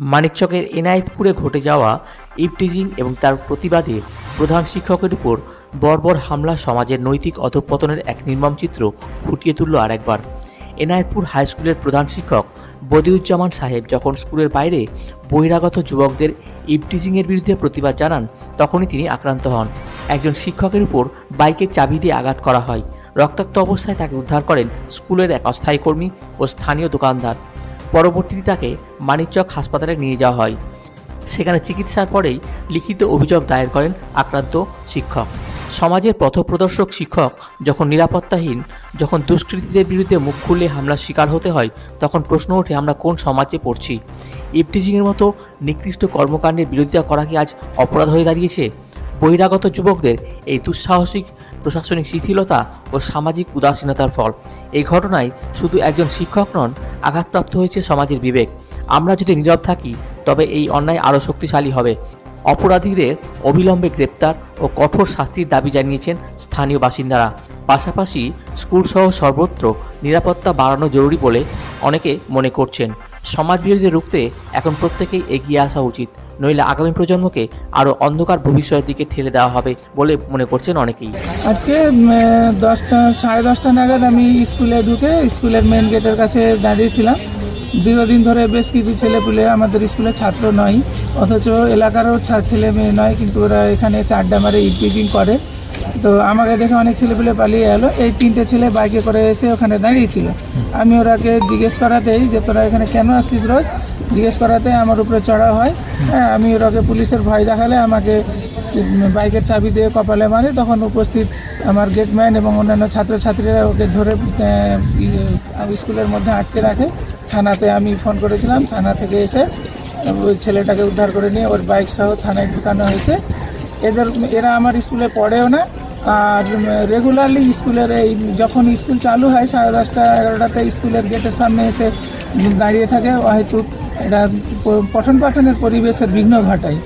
মানিকচকের এনায়েতপুরে ঘটে যাওয়া ইভটিজিং এবং তার প্রতিবাদে প্রধান শিক্ষকের উপর বর্বর হামলা সমাজের নৈতিক অধঃপতনের এক নির্মম চিত্র ফুটিয়ে তুলল আরেকবার। এনায়েতপুর হাই স্কুলের প্রধান শিক্ষক বদিউজ্জামান সাহেব যখন স্কুলের বাইরে বহিরাগত যুবকদের ইভটিজিংয়ের বিরুদ্ধে প্রতিবাদ জানান, তখনই তিনি আক্রান্ত হন। একজন শিক্ষকের উপর বাইকের চাবি দিয়ে আঘাত করা হয়। রক্তাক্ত অবস্থায় তাকে উদ্ধার করেন স্কুলের এক অস্থায়ী কর্মী ও স্থানীয় দোকানদার। পরবর্তীতে তাকে মানিকচক হাসপাতালে নিয়ে যাওয়া হয়। সেখানে চিকিৎসার পরেই লিখিত অভিযোগ দায়ের করেন আক্রান্ত শিক্ষক। সমাজের পথপ্রদর্শক শিক্ষক যখন নিরাপত্তাহীন, যখন দুষ্কৃতীদের বিরুদ্ধে মুখ খুললে হামলার শিকার হতে হয়, তখন প্রশ্ন ওঠে, আমরা কোন সমাজে পড়ছি? ইফটিজিংয়ের মতো নিকৃষ্ট কর্মকাণ্ডের বিরোধিতা করা কি আজ অপরাধ হয়ে দাঁড়িয়েছে? বহিরাগত যুবকদের এই দুঃসাহসিক প্রশাসনিক শিথিলতা ও সামাজিক উদাসীনতার ফল। এই ঘটনায় শুধু একজন শিক্ষক নন, আঘাতপ্রাপ্ত হয়েছে সমাজের বিবেক। আমরা যদি নীরব থাকি, তবে এই অন্যায় আরও শক্তিশালী হবে। অপরাধীদের অবিলম্বে গ্রেপ্তার ও কঠোর শাস্তির দাবি জানিয়েছেন স্থানীয় বাসিন্দারা। পাশাপাশি স্কুলসহ সর্বত্র নিরাপত্তা বাড়ানো জরুরি বলে অনেকে মনে করছেন। সমাজ বিরোধীদের রুখতে এখন প্রত্যেকেই এগিয়ে আসা উচিত। নইলে আগামী প্রজন্মকে আরও অন্ধকার ভবিষ্যতের দিকে ঠেলে দেওয়া হবে বলে মনে করছেন অনেকেই। আজকে দশটা, সাড়ে দশটা নাগাদ আমি স্কুলে ঢুকে স্কুলের মেন গেটের কাছে দাঁড়িয়েছিলাম। দীর্ঘদিন ধরে বেশ কিছু ছেলেপুলে আমাদের স্কুলে ছাত্র নয়, অথচ এলাকারও ছেলে মেয়ে নয়, কিন্তু ওরা এখানে এসে আড্ডা মারে ইপিজিং করে। তো আমাকে দেখে অনেক ছেলেপুলে পালিয়ে এলো। এই তিনটে ছেলে বাইকে করে এসে ওখানে দাঁড়িয়েছিল। আমি ওরাকে জিজ্ঞেস করাতেই যে তোরা এখানে কেন আসছিস রোজ? জিজ্ঞেস করাতে আমার উপরে চড়া হয়। হ্যাঁ আমি ওরাকে পুলিশের ভয় দেখালে আমাকে বাইকের চাবি দিয়ে কপালে মারে। তখন উপস্থিত আমার গেটম্যান এবং অন্যান্য ছাত্রছাত্রীরা ওকে ধরে আহ, স্কুলের মধ্যে আটকে রাখে। থানাতে আমি ফোন করেছিলাম। থানা থেকে এসে ওই ছেলেটাকে উদ্ধার করে নিয়ে ওর বাইক সহ থানায় ঢুকানো হয়েছে। এদের এরা আমার স্কুলে পড়েও না। আর রেগুলারলি স্কুলের এই যখন স্কুল চালু হয় সাড়ে দশটা এগারোটাতে স্কুলের গেটের সামনে এসে দাঁড়িয়ে থাকে। হয়তো এটা পঠন পাঠনের পরিবেশের বিঘ্ন ঘটায়।